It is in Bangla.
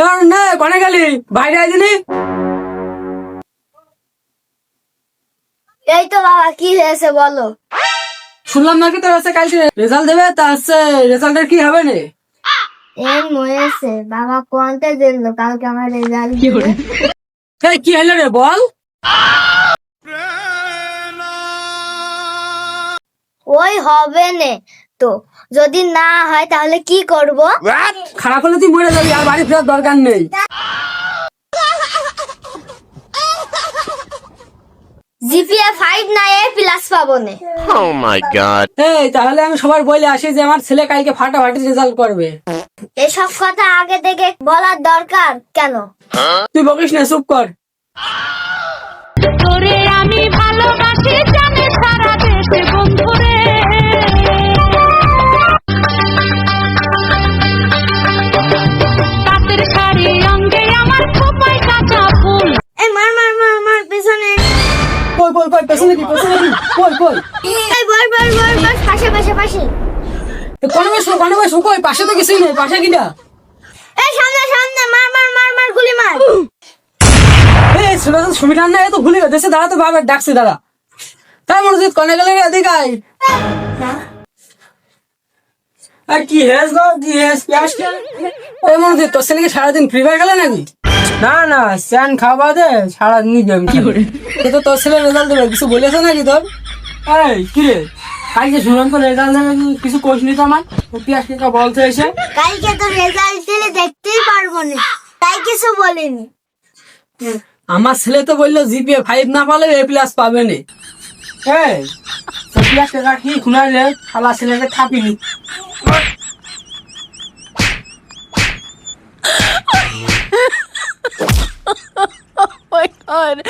কনে গেলি? বাইরে আইদিনি এই তো বাবা কি হয়েছে বলো? শুনলাম নাকি তোর হচ্ছে কালকে রেজাল্ট দেবে তা হচ্ছে রেজাল্টের কি হবে রে এই হয়েছে বাবা কোনতে দিল কালকে আমার রেজাল্ট এই কি হলো রে বল। ওই হবে নে। তো। যদি না হয় তাহলে কি করব? খারাপ হলে তুই মরে যাবি আর বাড়ি ফেরার দরকার নেই। জিপিএ ফাইভ না এ প্লাস পাবো নে। Oh my god. এই তাহলে আমি সবার বলে আসি যে আমার ছেলে কালকে ফাটাফাটি রেজাল্ট করবে। এসব কথা আগে থেকে বলার দরকার কেন? তুই বকিস না চুপ কর। তোরে আমি ভালোবাসি। কই পেছনে কি পেছনে কি কই কই? এই বল বল বল বল পাশে পাশে পাশে। কোন বসো কোন বসো কই? পাশে তো কিছুই নেই পাশে কিটা? এই সামনে সামনে মার মার মার মার গুলি মার। এই সুবিধার না তো ভুলে গেছে দাঁড়া তো ডাকছি দাঁড়া। তাই মনোজিৎ কনে গেলে এদিকে আয়। আর কি হেস গো কি হেস পিয়াস এই মনোজিৎ তোর ছেলেকে সারাদিন ফ্রি ফায়ার খেলে নাকি? না না স্যান খাওয়া দে সারাদিন গেম কি করে? তো তোর ছেলে রেজাল্ট দেবে কিছু বলেছে নাকি তোর? এই কি রে? কালকে শুনলাম তো রেজাল্ট দেবে কিছু কোচ নি তো আমার পিয়াস কে বলতে এসে কালকে তো রেজাল্ট দিলে দেখতেই পারব না। তাই কিছু বলিনি। আমার ছেলে তো বলল জিপিএ ফাইভ না পালে এ প্লাস পাবে না। এই কি খুনাইলে শালা ছেলেকে থাপিনি। God.